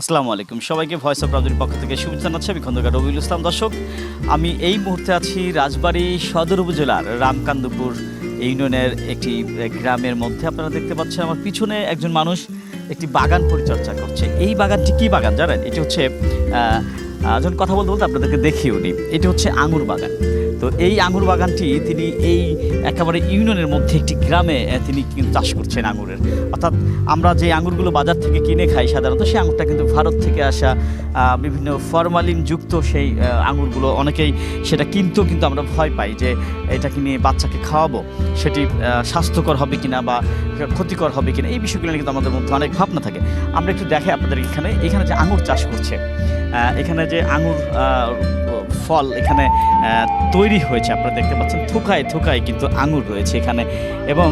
আসসালামু আলাইকুম। সবাইকে ভয়েস অফ রাজুর পক্ষ থেকে শুভেচ্ছা জানাচ্ছি আমি খন্দকার রবিউল ইসলাম। দর্শক, আমি এই মুহূর্তে আছি রাজবাড়ী সদর উপজেলার রামকান্দপুর ইউনিয়নের একটি গ্রামের মধ্যে। আপনারা দেখতে পাচ্ছেন আমার পিছনে একজন মানুষ একটি বাগান পরিচর্যা করছে। এই বাগানটি কি বাগান জানেন? এটি হচ্ছে যখন কথা বলতে বলতে আপনাদেরকে দেখিয়ে উনি। এটি হচ্ছে আঙুর বাগান। তো এই আঙুর বাগানটি তিনি এই একেবারে ইউনিয়নের মধ্যে একটি গ্রামে তিনি চাষ করছেন আঙুরের অর্থাৎ আমরা যে আঙুরগুলো বাজার থেকে কিনে খাই সাধারণত, সেই আঙুরটা কিন্তু ভারত থেকে আসা বিভিন্ন ফরমালিন যুক্ত সেই আঙুরগুলো অনেকেই সেটা কিনতেও কিন্তু আমরা ভয় পাই যে এটা কিনে বাচ্চাকে খাওয়াবো, সেটি স্বাস্থ্যকর হবে কিনা বা ক্ষতিকর হবে কিনা, এই বিষয়গুলো কিন্তু আমাদের মধ্যে অনেক ভাবনা থাকে। আমরা একটু দেখাই আপনাদের এখানে এখানে যে আঙুর চাষ করছে এখানে যে আঙুর ফল এখানে তৈরি হয়েছে। আপনারা দেখতে পাচ্ছেন থুকায় থুকায় কিন্তু আঙুর রয়েছে এখানে। এবং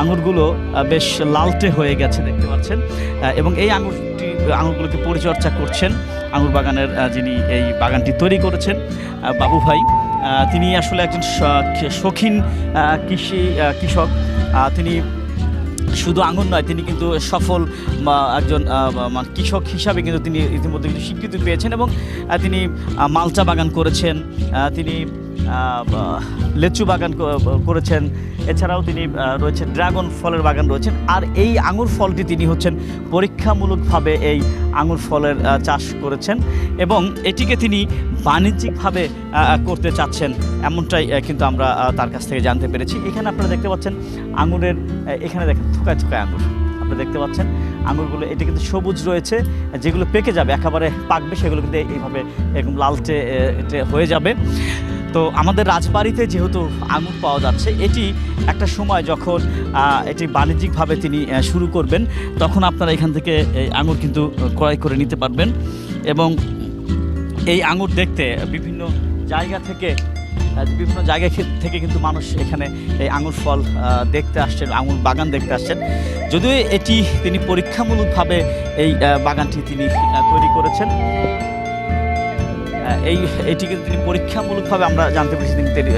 আঙুরগুলো বেশ লালটে হয়ে গেছে দেখতে পাচ্ছেন। এবং এই আঙুরটি, আঙুরগুলোকে পরিচর্যা করছেন আঙুর বাগানের যিনি এই বাগানটি তৈরি করেছেন বাবু ভাই। তিনি আসলে একজন শৌখিন কৃষি কৃষক। তিনি শুধু আঙুর নয়, তিনি কিন্তু সফল একজন কৃষক হিসাবে কিন্তু তিনি ইতিমধ্যে কিন্তু স্বীকৃতি পেয়েছেন এবং তিনি মালচা বাগান করেছেন তিনি লেচু বাগান করেছেন, এছাড়াও তিনি রয়েছে ড্রাগন ফলের বাগান রয়েছেন, আর এই আঙুর ফলটি তিনি হচ্ছেন পরীক্ষামূলকভাবে এই আঙুর ফলের চাষ করেছেন এবং এটিকে তিনি বাণিজ্যিকভাবে করতে চাচ্ছেন, এমনটাই কিন্তু আমরা তার কাছ থেকে জানতে পেরেছি। এখানে আপনারা দেখতে পাচ্ছেন আঙুরের এখানে দেখেন, থোকায় থোকায় আঙুর। আপনারা দেখতে পাচ্ছেন আঙুরগুলো, এটা কিন্তু সবুজ রয়েছে, যেগুলো পেকে যাবে, একেবারে পাকবে, সেগুলো কিন্তু এইভাবে এরকম এটে হয়ে যাবে। তো আমাদের রাজবাড়িতে যেহেতু আঙুর পাওয়া যাচ্ছে, এটি একটা সময় যখন এটি বাণিজ্যিকভাবে তিনি শুরু করবেন, তখন আপনারা এখান থেকে আঙুর কিন্তু ক্রয় করে নিতে পারবেন এবং এই আঙুর দেখতে বিভিন্ন জায়গা থেকে বিভিন্ন জায়গা থেকে কিন্তু মানুষ এখানে এই আঙুর ফল দেখতে আসছেন, আঙুর বাগান দেখতে আসছেন। যদিও এটি তিনি পরীক্ষামূলকভাবে এই বাগানটি তিনি তৈরি করেছেন। এই এটি কিন্তু তিনি পরীক্ষামূলকভাবে আমরা জানতে পেরেছি তিনি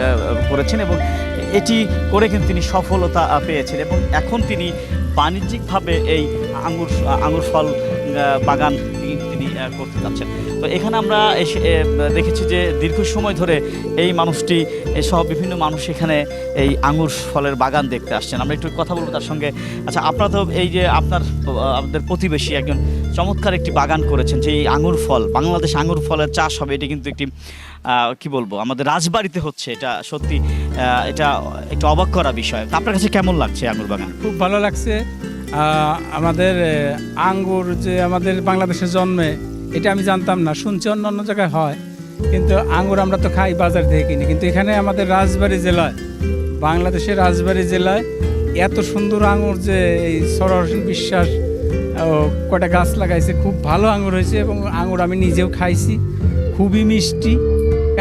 করেছেন এবং এটি করে কিন্তু তিনি সফলতা পেয়েছেন এবং এখন তিনি বাণিজ্যিকভাবে এই আঙুর আঙুর ফল বাগান তিনি- করতে যাচ্ছেন। তো এখানে আমরা দেখেছি যে দীর্ঘ সময় ধরে এই মানুষটি সহ বিভিন্ন মানুষ এখানে এই আঙুর ফলের বাগান দেখতে আসছেন। আমরা একটু কথা বলব তার সঙ্গে। আচ্ছা আপনারা তো এই যে আপনার আমাদের প্রতিবেশী একজন চমৎকার একটি বাগান করেছেন, যে এই আঙুর ফল, বাংলাদেশ আঙুর ফলের চাষ হবে, এটি কিন্তু একটি কি বলব, আমাদের রাজবাড়িতে হচ্ছে এটা সত্যি এটা একটু অবাক করা বিষয়। তা আপনার কাছে কেমন লাগছে আঙুর বাগান? খুব ভালো লাগছে। আমাদের আঙ্গুর যে আমাদের বাংলাদেশে জন্মে এটা আমি জানতাম না, শুনছি অন্য অন্য জায়গায় হয়, কিন্তু আঙুর আমরা তো খাই, বাজার থেকে কিনি। কিন্তু এখানে আমাদের রাজবাড়ী জেলায়, বাংলাদেশের রাজবাড়ী জেলায় এত সুন্দর আঙ্গুর যে এই সরোর বিশ্বাস কটা গাছ লাগাইছে, খুব ভালো আঙ্গুর হয়েছে এবং আঙুর আমি নিজেও খাইছি, খুবই মিষ্টি,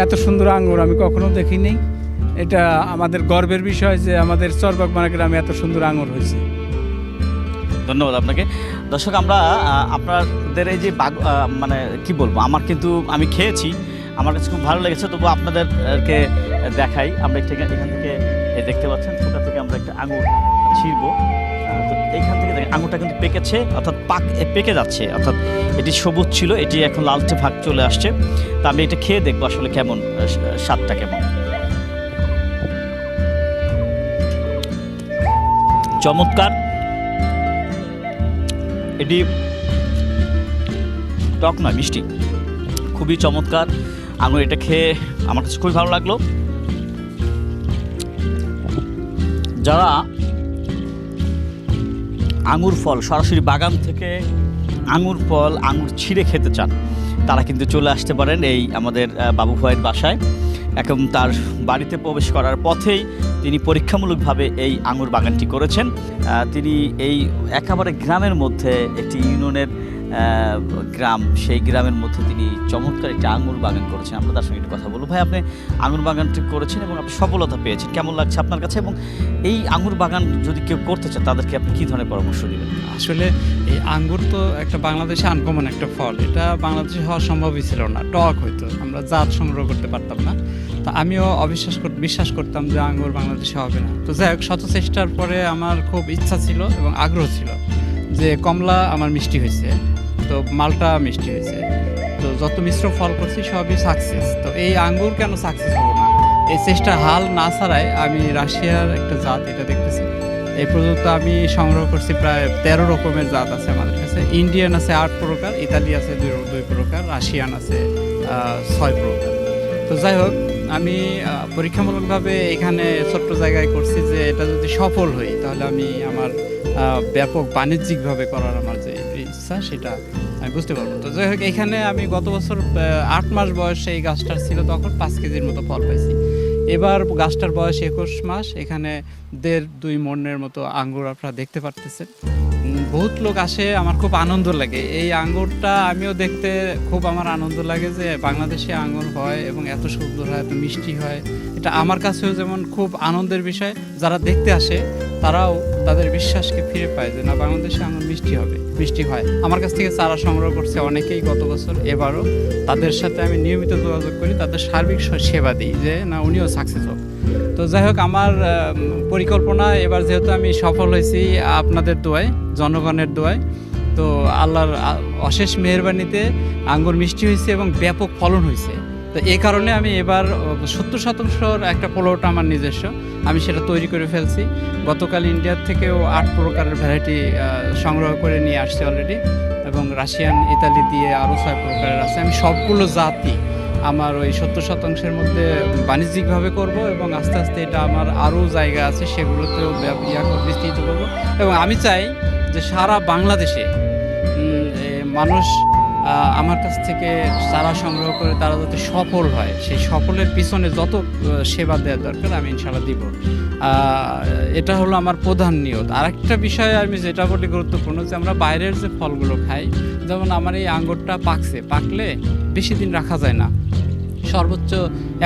এত সুন্দর আঙ্গুর আমি কখনো দেখিনি। এটা আমাদের গর্বের বিষয় যে আমাদের চরবাগমারা গ্রামে এত সুন্দর আঙুর হয়েছে। ধন্যবাদ আপনাকে। দর্শক, আমরা আপনাদের এই যে বাগ মানে কি বলব, আমার কিন্তু, আমি খেয়েছি, আমার কাছে খুব ভালো লেগেছে তবু আপনাদেরকে দেখাই। আমরা একটু এখান থেকে দেখতে পাচ্ছেন, ছোটা থেকে আমরা একটা আঙুর ছিঁড়বো। তো এইখান থেকে দেখেন, আঙুরটা কিন্তু পেকেছে, অর্থাৎ পাক পেকে যাচ্ছে, অর্থাৎ এটি সবুজ ছিল, এটি এখন লালচে ভাগ চলে আসছে। তা আমি এটা খেয়ে দেখব আসলে কেমন স্বাদটা কেমন। চমৎকার। এটি টক নয়, মিষ্টি। খুবই চমৎকার। আঙুর এটা খেয়ে আমার কাছে খুবই ভালো লাগল। যারা আঙুর ফল, সরাসরি বাগান থেকে আঙুর ফল, আঙুর ছিঁড়ে খেতে চান, তারা কিন্তু চলে আসতে পারেন এই আমাদের বাবু ভাইয়ের বাসায়। এখন তার বাড়িতে প্রবেশ করার পথেই তিনি পরীক্ষামূলকভাবে এই আঙুর বাগানটি করেছেন। তিনি এই একেবারে গ্রামের মধ্যে একটি ইউনিয়নের গ্রাম, সেই গ্রামের মধ্যে তিনি চমৎকার একটি আঙুর বাগান করেছেন। আমরা তার সঙ্গে একটু কথা বলব। ভাই, আপনি আঙুর বাগানটি করেছেন এবং আপনি সফলতা পেয়েছেন। কেমন লাগছে আপনার কাছে? এবং এই আঙুর বাগান যদি কেউ করতে চায়, তাদেরকে আপনি কী ধরনের পরামর্শ দেবেন? আসলে এই আঙ্গুর তো একটা বাংলাদেশে আনকমন একটা ফল। এটা বাংলাদেশে হওয়া সম্ভবই ছিল না। টক হইতো। আমরা জাত সংগ্রহ করতে পারতাম না। তো আমিও অবিশ্বাস বিশ্বাস করতাম যে আঙ্গুর বাংলাদেশে হবে না। তো যাই হোক শত চেষ্টার পরে আমার খুব ইচ্ছা ছিল এবং আগ্রহ ছিল যে কমলা আমার মিষ্টি হয়েছে। তো মালটা মিষ্টি হয়েছে। তো যত মিশ্র ফল করছি সবই সাকসেস তো এই আঙ্গুর কেন সাকসেস হলো না? এই চেষ্টা হাল না ছাড়াই আমি রাশিয়ার একটা জাত এটা দেখতেছি। এই পর্যন্ত আমি সংগ্রহ করছি প্রায় তেরো রকমের জাত আছে আমাদের কাছে। ইন্ডিয়ান আছে আট প্রকার, ইতালি আছে দুই দুই প্রকার, রাশিয়ান আছে ছয় প্রকার। তো যাই হোক আমি পরীক্ষামূলকভাবে এখানে ছোট্ট জায়গায় করছি যে এটা যদি সফল হই, তাহলে আমি আমার ব্যাপক বাণিজ্যিকভাবে করার আমার যে ইচ্ছা, সেটা আমি বুঝতে পারব। তো যাই হোক, এখানে আমি গত বছর আট মাস বয়সে এই গাছটার ছিল তখন, পাঁচ কেজির মতো ফল পাইছি। এবার গাছটার বয়স একুশ মাস, এখানে দেড় দুই মনের মতো আঙ্গুর আপনারা দেখতে পারতেছেন। বহুত লোক আসে, আমার খুব আনন্দ লাগে। এই আঙ্গুরটা আমিও দেখতে খুব আমার আনন্দ লাগে যে বাংলাদেশে আঙ্গুর হয় এবং এত সুন্দর হয়, এত মিষ্টি হয়। এটা আমার কাছেও যেমন খুব আনন্দের বিষয়। যারা দেখতে আসে, তারাও তাদের বিশ্বাসকে ফিরে পায় যে না, বাংলাদেশে আঙুর মিষ্টি হবে, মিষ্টি হয়। আমার কাছ থেকে চারা সংগ্রহ করছে অনেকেই গত বছর, এবারও। তাদের সাথে আমি নিয়মিত যোগাযোগ করি, তাদের সার্বিক সেবা দিই যে না, উনিও সাকসেস হোক। তো যাই হোক, আমার পরিকল্পনা, এবার যেহেতু আমি সফল হয়েছি আপনাদের দোয়ায়, জনগণের দোয়ায়, তো আল্লাহর অশেষ মেহরবানিতে আঙ্গুর মিষ্টি হয়েছে এবং ব্যাপক ফলন হয়েছে। তো এই কারণে আমি এবার সত্তর শতাংশর একটা পোলোটা আমার নিজস্ব, আমি সেটা তৈরি করে ফেলছি। গতকাল ইন্ডিয়ার থেকেও আট প্রকারের ভ্যারাইটি সংগ্রহ করে নিয়ে আসছি অলরেডি এবং রাশিয়ান, ইতালি দিয়ে আরও ছয় প্রকারের আছে। আমি সবগুলো জাতি আমার ওই সত্তর শতাংশের মধ্যে বাণিজ্যিকভাবে করব এবং আস্তে আস্তে এটা আমার আরও জায়গা আছে সেগুলোতেও ইয়া বিস্তৃত করব। এবং আমি চাই যে সারা বাংলাদেশে মানুষ আমার কাছ থেকে চারা সংগ্রহ করে তারা যাতে সফল হয়, সেই সফলের পিছনে যত সেবা দেওয়া দরকার আমি ইনশাল্লাহ দিব। এটা হলো আমার প্রধান নিয়ত। আরেকটা বিষয় আমি যেটা বলি গুরুত্বপূর্ণ যে আমরা বাইরের যে ফলগুলো খাই, যেমন আমার এই আঙ্গুরটা পাকছে, পাকলে বেশি দিন রাখা যায় না। সর্বোচ্চ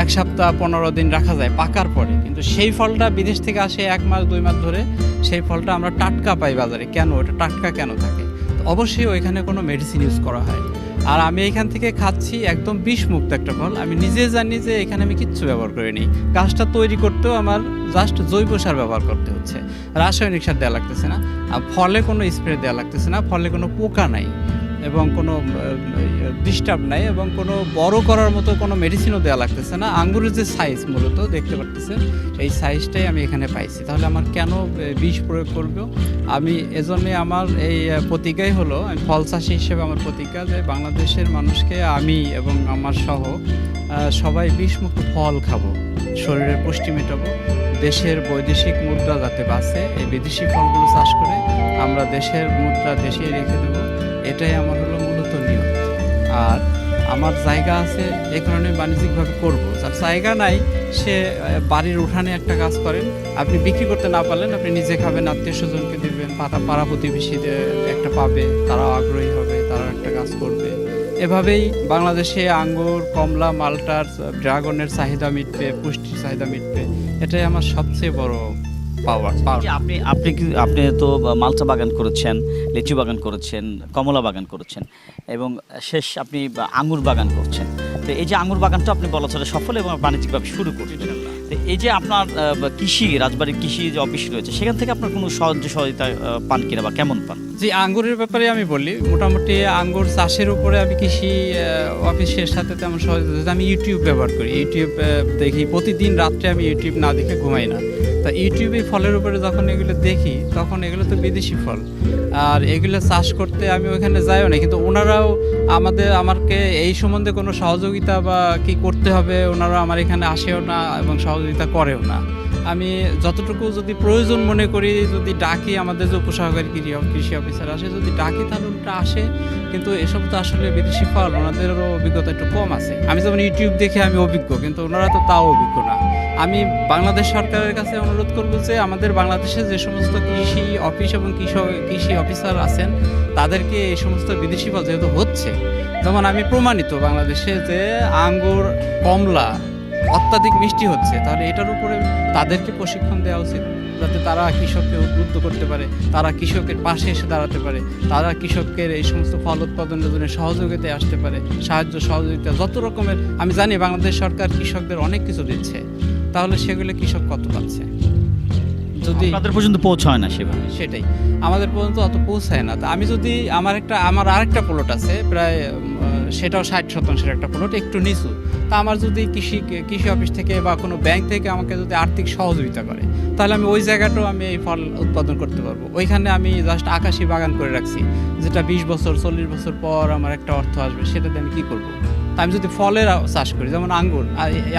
এক সপ্তাহ, পনেরো দিন রাখা যায় পাকার পরে। কিন্তু সেই ফলটা বিদেশ থেকে আসে এক মাস, দুই মাস ধরে, সেই ফলটা আমরা টাটকা পাই বাজারে। কেন? ওটা টাটকা কেন থাকে? অবশ্যই ওইখানে কোনো মেডিসিন ইউজ করা হয়। আর আমি এখান থেকে খাচ্ছি একদম বিষমুক্ত একটা ফল। আমি নিজে জানি যে এখানে আমি কিচ্ছু ব্যবহার করিনি। গাছটা তৈরি করতেও আমার জাস্ট জৈব সার ব্যবহার করতে হচ্ছে। রাসায়নিক সার দেওয়া লাগতেছে না। আর ফলে কোনো স্প্রে দেওয়া লাগতেছে না। ফলে কোনো পোকা নাই। এবং কোনো ডিস্টার্ব নাই এবং কোনো বড় করার মতো কোনো মেডিসিনও দেওয়া লাগতেছে না। আঙ্গুরের যে সাইজ মূলত, দেখতে পারতেছেন, এই সাইজটাই আমি এখানে পাইছি। তাহলে আমার কেন বিষ প্রয়োগ করব? আমি, এজন্যে আমার এই প্রতিজ্ঞাই হলো ফল চাষি হিসেবে আমার প্রতিজ্ঞা যে বাংলাদেশের মানুষকে আমি এবং আমার সহ সবাই বিষমুক্ত ফল খাব, শরীরের পুষ্টি মেটাবো, দেশের বৈদেশিক মুদ্রা যাতে বাঁচে, এই বিদেশি ফলগুলো চাষ করে আমরা দেশের মুদ্রা দেশেই রেখে দেবো। এটাই আমার হলো মূলত নিয়ম। আর আমার জায়গা আছে এই কারণে বাণিজ্যিকভাবে করব। যার জায়গা নাই, সে বাড়ির উঠানে একটা কাজ করেন আপনি বিক্রি করতে না পারলেন, আপনি নিজে খাবেন, আত্মীয় স্বজনকে দেবেন, পাতা, পাড়া প্রতিবেশীদের একটা পাবে, তারাও আগ্রহী হবে, তারাও একটা কাজ করবে। এভাবেই বাংলাদেশে আঙ্গুর, কমলা, মালটার, ড্রাগনের চাহিদা মিটবে, পুষ্টির চাহিদা মিটবে। এটাই আমার সবচেয়ে বড় পাওয়ার আপনি আপনি কি আপনি তো মালচা বাগান করেছেন লিচু বাগান করেছেন কমলা বাগান করেছেন এবং শেষ আপনি আঙুর বাগান করছেন। তো এই যে আঙুর বাগানটা আপনি বলা ছাড়া সফল এবং বাণিজ্যিকভাবে শুরু করছেন। তো এই যে আপনার কৃষি রাজবাড়ির কৃষি যে অফিস রয়েছে সেখান থেকে আপনার কোনো সাহায্য সহযোগিতা পান কিনা বা কেমন পান? জি আঙ্গুরের ব্যাপারে আমি বলি, মোটামুটি আঙ্গুর চাষের উপরে আমি কৃষি অফিসের সাথে তেমন সহযোগিতা আমি ইউটিউব ব্যবহার করি। ইউটিউব দেখি প্রতিদিন রাত্রে আমি ইউটিউব না দেখে ঘুমাই না। তা ইউটিউবে ফলের উপরে যখন এগুলো দেখি, তখন এগুলো তো বিদেশি ফল। আর এগুলো চাষ করতে আমি ওইখানে যাইও না। কিন্তু ওনারাও আমাদের আমাকে এই সম্বন্ধে কোনো সহযোগিতা বা কি করতে হবে, ওনারা আমার এখানে আসেও না এবং সহযোগিতা করেও না। আমি যতটুকু যদি প্রয়োজন মনে করি, যদি ডাকি আমাদের যে উপসহকারী কৃষি কৃষি অফিসার আসে, যদি ডাকি তাহলে ওটা আসে, কিন্তু এসব তো আসলে বিদেশি ফল, ওনাদেরও অভিজ্ঞতা একটু কম আছে। আমি যেমন ইউটিউব দেখে আমি অভিজ্ঞ, কিন্তু ওনারা তো তাও অভিজ্ঞ না। আমি বাংলাদেশ সরকারের কাছে অনুরোধ করব যে, আমাদের বাংলাদেশে যে সমস্ত কৃষি অফিস এবং কৃষক কৃষি অফিসার আছেন, তাদেরকে এই সমস্ত বিদেশি ফল যেহেতু হচ্ছে, যেমন আমি প্রমাণিত বাংলাদেশে যে আঙ্গুর, কমলা অত্যাধিক মিষ্টি হচ্ছে তাহলে এটার উপরে তাদেরকে প্রশিক্ষণ দেওয়া উচিত যাতে তারা কৃষককে উদ্বুদ্ধ করতে পারে তারা কৃষকের পাশে এসে দাঁড়াতে পারে তারা কৃষকের এই সমস্ত ফল উৎপাদনের জন্য সহযোগিতায় আসতে পারে সাহায্য সহযোগিতা যত রকমের আমি জানি বাংলাদেশ সরকার কৃষকদের অনেক কিছু দিচ্ছে তাহলে সেগুলো কৃষক কত পাচ্ছে? যদি আপনাদের পর্যন্ত পৌঁছায় না সেভাবে। সেটাই আমাদের পর্যন্ত অত পৌঁছায় না। তা আমি যদি আমার একটা আমার আরেকটা প্লট আছে প্রায় সেটাও ষাট শতাংশের একটা প্লট একটু নিচু। তা আমার যদি কৃষি কৃষি অফিস থেকে বা কোনো ব্যাংক থেকে আমাকে যদি আর্থিক সহযোগিতা করে, তাহলে আমি ওই জায়গাটাও আমি এই ফল উৎপাদন করতে পারব। ওইখানে আমি জাস্ট আকাশি বাগান করে রাখছি, যেটা বিশ বছর, চল্লিশ বছর পর আমার একটা অর্থ আসবে, সেটাতে আমি কী করব? তা আমি যদি ফলের চাষ করি, যেমন আঙ্গুর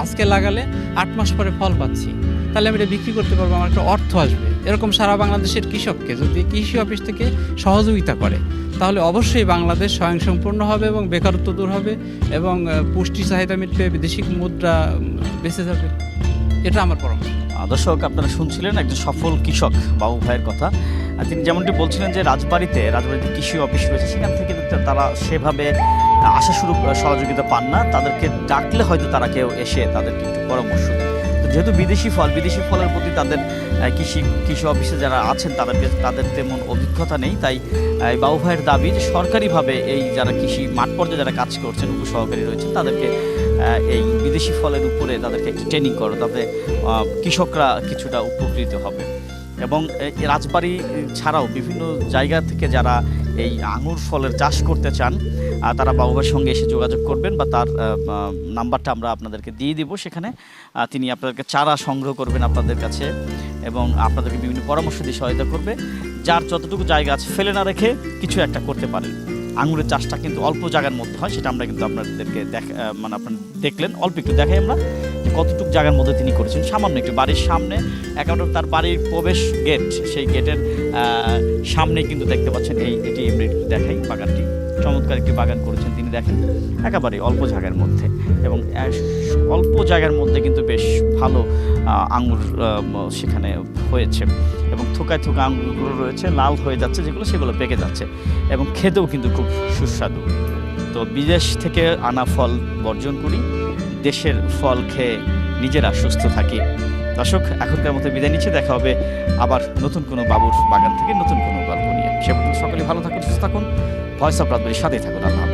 আজকে লাগালে আট মাস পরে ফল পাচ্ছি। তাহলে আমি এটা বিক্রি করতে পারব, আমার একটা অর্থ আসবে। এরকম সারা বাংলাদেশের কৃষককে যদি কৃষি অফিস থেকে সহযোগিতা করে, তাহলে অবশ্যই বাংলাদেশ স্বয়ংসম্পূর্ণ হবে এবং বেকারত্ব দূর হবে এবং পুষ্টি চাহিদা মিটবে বিদেশি মুদ্রা বেঁচে যাবে। এটা আমার পরামর্শ। দর্শক, আপনারা শুনছিলেন একজন সফল কৃষক, বাবু ভাইয়ের কথা। তিনি যেমনটি বলছিলেন যে, রাজবাড়িতে রাজবাড়িতে কৃষি অফিস রয়েছে, সেখান থেকে তারা সেভাবে আশা শুরু, সহযোগিতা পান না, তাদেরকে ডাকলে হয়তো তারা কেউ এসে তাদেরকে একটু পরামর্শ দেয় তো যেহেতু বিদেশি ফল, বিদেশি ফলের প্রতি তাদের কৃষি কৃষি অফিসে যারা আছেন তাদেরকে তাদের তেমন অভিজ্ঞতা নেই। তাই বাবু ভাইয়ের দাবি যে সরকারিভাবে এই যারা কৃষি মাঠ পর্যায়ে যারা কাজ করছেন, উপসহকারী রয়েছেন, তাদেরকে এই বিদেশি ফলের উপরে তাদেরকে একটু ট্রেনিং করো, তাতে কৃষকরা কিছুটা উপকৃত হবে। এবং রাজবাড়ি ছাড়াও বিভিন্ন জায়গা থেকে যারা এই আঙুর ফলের চাষ করতে চান তারা বাবুভাইয়ের সঙ্গে এসে যোগাযোগ করবেন বা তার নাম্বারটা আমরা আপনাদেরকে দিয়ে দিব সেখানে। তিনি আপনাদেরকে চারা সংগ্রহ করবেন আপনাদের কাছে এবং আপনাদেরকে বিভিন্ন পরামর্শ দিয়ে সহায়তা করবে। যার যতটুকু জায়গা আছে ফেলে না রেখে কিছু একটা করতে পারেন আঙুরের চাষটা কিন্তু অল্প জায়গার মধ্যে হয়, সেটা আমরা কিন্তু আপনাদেরকে দেখ মানে আপনার দেখলেন, অল্প একটু দেখাই আমরা। কতটুকু জায়গার মধ্যে তিনি করেছেন? সামান্য একটু। বাড়ির সামনে একেবারে তার বাড়ির প্রবেশ গেট সেই গেটের সামনে কিন্তু দেখতে পাচ্ছেন এই এটি একটু দেখাই বাগানটি। চমৎকার একটি বাগান করেছেন তিনি, দেখেন একেবারে অল্প জায়গার মধ্যে। এবং অল্প জায়গার মধ্যে কিন্তু বেশ ভালো আঙুর সেখানে হয়েছে। এবং থোকায় থোকা আঙুরগুলো রয়েছে, লাল হয়ে যাচ্ছে, যেগুলো সেগুলো পেকে যাচ্ছে। এবং খেতেও কিন্তু খুব সুস্বাদু। তো বিদেশ থেকে আনা ফল বর্জন করি। দেশের ফল খেয়ে নিজেরা সুস্থ থাকি। দর্শক, এখনকার মতো বিদায় নিচ্ছে। দেখা হবে আবার নতুন কোনো বাবুর বাগান থেকে নতুন কোনো গল্প নিয়ে। সে সকলে ভালো থাকুন, সুস্থ থাকুন। ভয়েস অফ রাজবাড়ির সাথেই থাকুন, আল্লাহ।